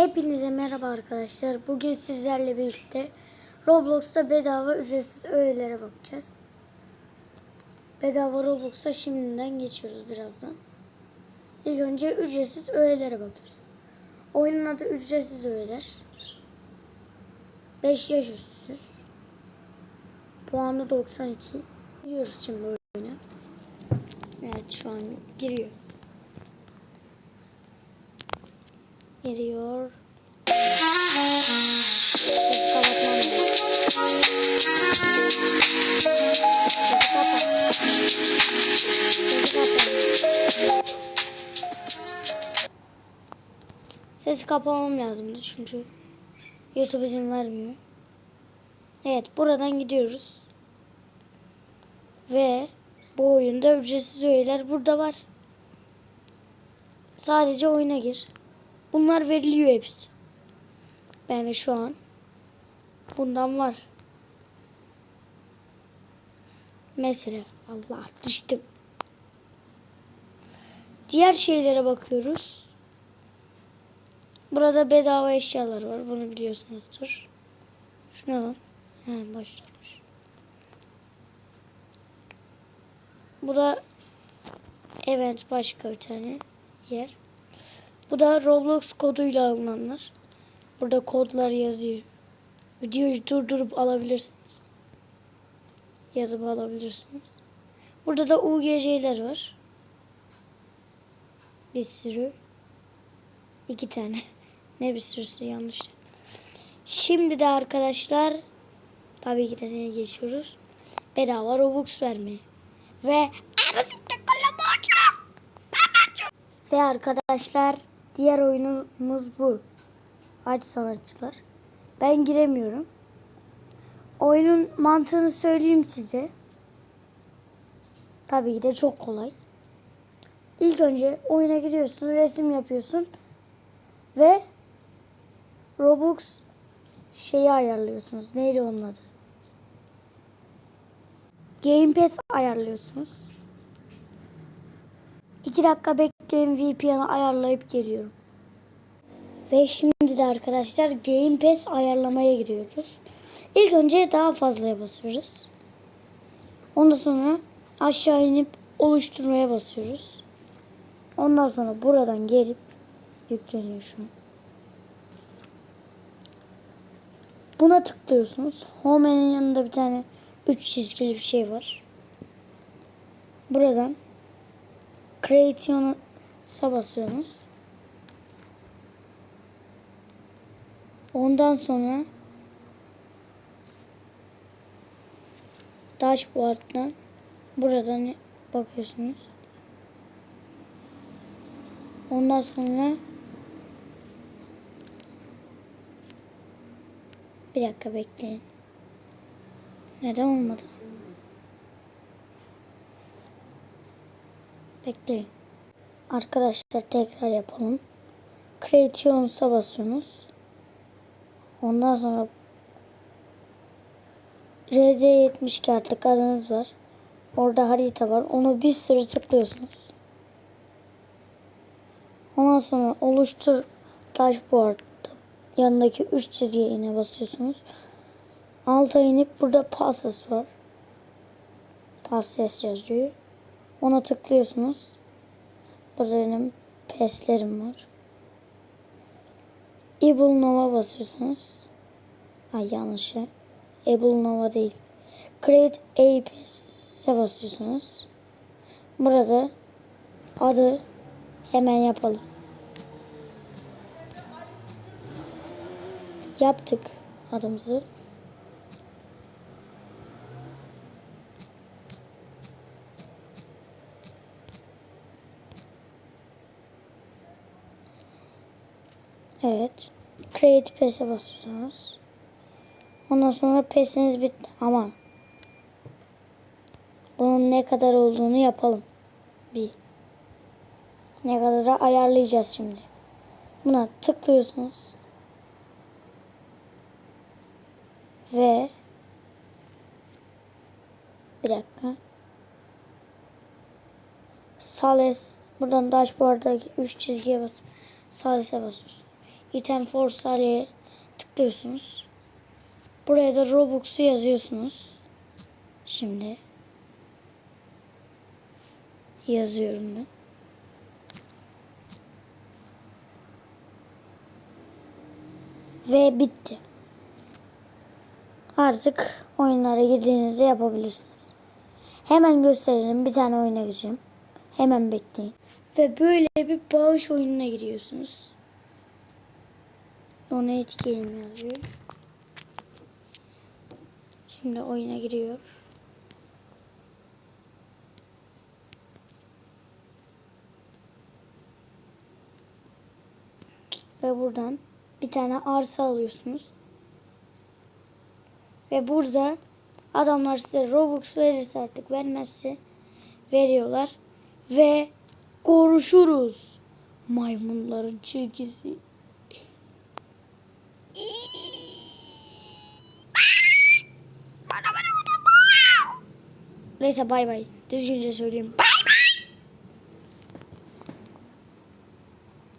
Hepinize merhaba arkadaşlar. Bugün sizlerle birlikte Roblox'ta bedava ücretsiz öğelere bakacağız. Bedava Roblox'a şimdiden geçiyoruz birazdan. İlk önce ücretsiz öğelere bakıyoruz. Oyunun adı ücretsiz öğeler. 5 yaş üstü. Puanı 92. Gidiyoruz şimdi oyuna. Evet şu an giriyor. Kapat. Sesi kapamam lazımdı çünkü YouTube izin vermiyor. Evet buradan gidiyoruz. Ve bu oyunda ücretsiz öğeler burada var. Sadece oyuna gir. Bunlar veriliyor hepsi. Yani şu an bundan var. Mesela Allah düştüm. Diğer şeylere bakıyoruz. Burada bedava eşyalar var. Bunu biliyorsunuzdur. Şuna lan. He başlamış. Bu da evet başka bir tane yer. Bu da Roblox koduyla alınanlar. Burada kodlar yazıyor. Videoyu durdurup alabilirsiniz. Yazıp alabilirsiniz. Burada da UGC'ler var. Bir sürü. İki tane. Ne bir sürüsü yanlış. Şimdi de arkadaşlar tabii ki de neye geçiyoruz? Bedava Robux vermeye. Ve ve arkadaşlar diğer oyunumuz bu. Aç sanatçılar. Ben giremiyorum. Oyunun mantığını söyleyeyim size. Tabii ki de çok kolay. İlk önce oyuna giriyorsun, resim yapıyorsun ve Robux şeyi ayarlıyorsunuz. Neydi onun adı? Game Pass ayarlıyorsunuz. 2 dakika bekleyin VPN'i ayarlayıp geliyorum. Ve şimdi de arkadaşlar Game Pass ayarlamaya giriyoruz. İlk önce daha fazlaya basıyoruz. Ondan sonra aşağı inip oluşturmaya basıyoruz. Ondan sonra buradan gelip yükleniyor şu an. Buna tıklıyorsunuz. Home'nin yanında bir tane 3 çizgili bir şey var. Buradan Creation'a basıyorsunuz. Ondan sonra Dashboard'dan buradan bakıyorsunuz. Ondan sonra bir dakika bekleyin. Neden olmadı? Bekleyin. Arkadaşlar tekrar yapalım. Creations'a basıyorsunuz. Ondan sonra RZ70 artık adınız var. Orada harita var. Onu bir sürü tıklıyorsunuz. Ondan sonra oluştur dashboard yanındaki 3 çizgiye yine basıyorsunuz. Alta inip burada passes var. Passes yazıyor. Ona tıklıyorsunuz. Burada benim peslerim var. Able Nova basıyorsunuz. Ay yanlış. Able Nova değil. Create a PES'e basıyorsunuz. Burada adı hemen yapalım. Yaptık adımızı. Evet. Create PES'e basıyorsunuz. Ondan sonra PES'iniz bitti ama bunun ne kadar olduğunu yapalım. Bir. Ne kadar ayarlayacağız şimdi. Buna tıklıyorsunuz. Ve bir dakika. Sales buradan dashboard'daki 3 çizgiye basıp Sales'e basıyorsun. İtem force'e tıklıyorsunuz. Buraya da Robux'u yazıyorsunuz. Şimdi yazıyorum ben. Ve bitti. Artık oyunlara girdiğinizde yapabilirsiniz. Hemen gösterelim. Bir tane oyuna gireceğim. Hemen bekleyin. Ve böyle bir bağış oyununa giriyorsunuz. Donate game yazıyor. Şimdi oyuna giriyor. Ve buradan bir tane arsa alıyorsunuz. Ve burada adamlar size Robux verirse artık vermezse veriyorlar. Ve konuşuruz. Maymunların çizgisi. Neyse bay bay. Düzgünce söyleyeyim. Bay